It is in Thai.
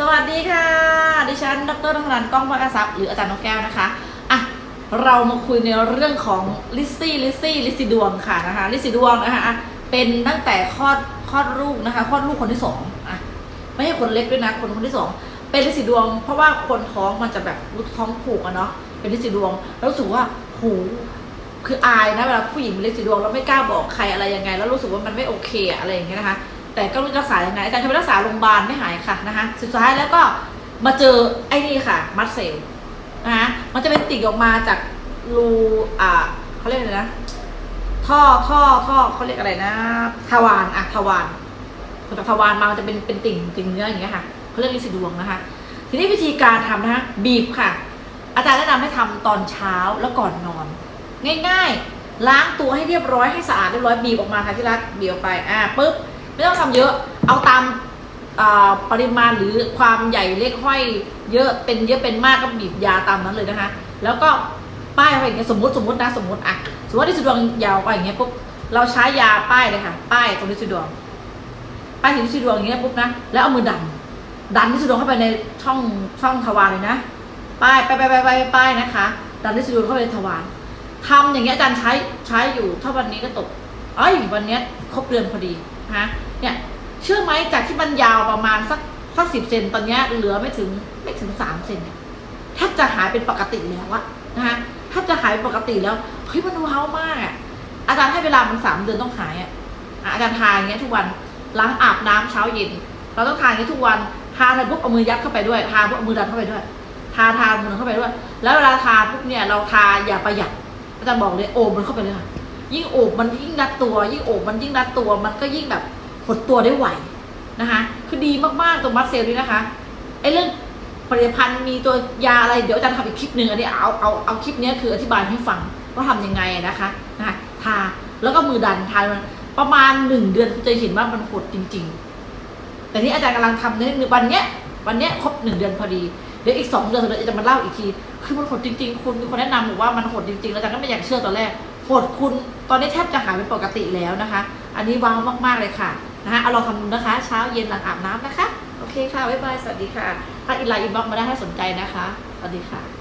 สวัสดีค่ะ ดิฉัน ดรนันทนันก้องพักทรัพย์หรืออาจารย์นกแก้วนะคะ อะ เรามาคุยในเรื่องของลิซซี่ ลิซซี่ ลิซซี่ดวงค่ะนะคะ ลิซซี่ดวงนะคะอะเป็นตั้งแต่คลอด คลอดลูกนะคะ คลอดลูกคนที่สองอะ ไม่ใช่คนเล็กด้วยนะ คนคนที่สองเป็นลิซซี่ดวง เพราะว่าคนท้องมันจะแบบท้องผูกอะเนาะ เป็นลิซซี่ดวง แล้วรู้สึกว่าโหคืออายนะเวลาผู้หญิงเป็นลิซซี่ดวงแล้วไม่กล้าบอกใครอะไรยังไง แล้วรู้สึกว่ามันไม่โอเคอะไรอย่างเงี้ยนะคะ แต่ก็รู้รักษายังไงอาจารย์เคยไปรักษาโรงพยาบาลไม่หายค่ะนะคะสุดท้ายแล้วก็มาเจอไอ้นี่ค่ะ มัดเซลนะคะมันจะเป็นติ่งออกมาจากรูอ่าเขาเรียกอะไรนะท่อท่อท่อเขาเรียกอะไรนะทวารอะทวารจากทวารมามันจะเป็นเป็นติ่งติ่งเนื้ออย่างเงี้ยค่ะเขาเรียกลิซิดวงนะคะ ทีนี้วิธีการทำนะคะบีบค่ะ อาจารย์แนะนำให้ทำตอนเช้าแล้วก่อนนอน ง่าย ๆ ล้างตัวให้เรียบร้อยให้สะอาดเรียบร้อยบีบออกมาค่ะที่รักบีบออกไปอ่าปุ๊บ ไม่ต้องทำเยอะเอาตามปริมาณหรือความใหญ่เล็กห้อย เยอะเป็นเยอะเป็นมากก็บีบยาตามนั้นเลยนะคะ แล้วก็ป้ายไปอย่างเงี้ยสมมติสมมตินะสมมติอะสมมติว่าที่สุดวงยาวไปอย่างเงี้ยปุ๊บเราใช้ยาป้ายเลยค่ะ ป้ายตรงที่สุดวงป้ายที่สุดวงอย่างเงี้ยปุ๊บนะแล้วเอามือดัน ดันที่สุดวงเข้าไปในช่องช่องทวารเลยนะ ป้ายไปไปไปไปป้ายนะคะ ดันที่สุดวงเข้าไปในทวารทำอย่างเงี้ยอาจารย์ใช้ใช้อยู่ถ้าวันนี้ก็ตกเอ้ยวันเนี้ยครบเดือนพอดี นะเนี่ยเชื่อไหมจากที่มันยาวประมาณสักสักสิบเซนตอนนี้เหลือไม่ถึงไม่ถึงสามเซนแทบจะหายเป็นปกติแล้วอะนะคะแทบจะหายเป็นปกติแล้วเฮ้ยมันว้าวมากอะอาจารย์ให้เวลามันสามเดือนต้องหายอะอะอาจารย์ทานอย่างเงี้ยทุกวันล้างอาบน้ำเช้าเย็น เราต้องทานอย่างเงี้ยทุกวันทานไปปุ๊บเอามือยัดเข้าไปด้วยทานปุ๊บเอามือดันเข้าไปด้วยทาทานมือเข้าไปด้วย แล้วเวลาทาปุ๊บเนี่ยเราทาอย่าประหยัดอาจารย์บอกเลยโอบมันเข้าไปเลยค่ะ ยิ่งโอบมันยิ่งรัดตัว ยิ่งโอบมันยิ่งรัดตัว มันก็ยิ่งแบบหดตัวได้ไหวนะคะ คือดีมากๆตรงมัดเซลนี่นะคะไอ้เรื่องผลิตภัณฑ์มีตัวยาอะไรเดี๋ยวอาจารย์ทำอีกคลิปหนึ่งอันนี้เอาเอาเอาคลิปนี้คืออธิบายให้ฟังว่าทำยังไงนะคะนะคะทาแล้วก็มือดันทามันประมาณหนึ่งเดือนคุณจะเห็นว่ามันหดจริง ๆ แต่นี่อาจารย์กำลังทำในวันเนี้ยวันเนี้ยครบหนึ่งเดือนพอดีเดี๋ยวอีกสองเดือนเราจะมาเล่าอีกที คือมันหดจริง ๆ คุณมีคนแนะนำบอกว่ามันหดจริงๆแล้วอาจารย์ก็ไม่อยากเชื่อตอนแรก ปดคุณตอนนี้แทบจะหายเป็นปกติแล้วนะคะ อันนี้ว้าวมากๆเลยค่ะนะคะเอาลองทำดูนะคะ เช้าเย็นหลังอาบน้ำนะคะ โอเคค่ะ บ๊ายบาย สวัสดีค่ะถ้าอินไลน์อินบ็อกซ์มาได้ถ้าสนใจนะคะ สวัสดีค่ะ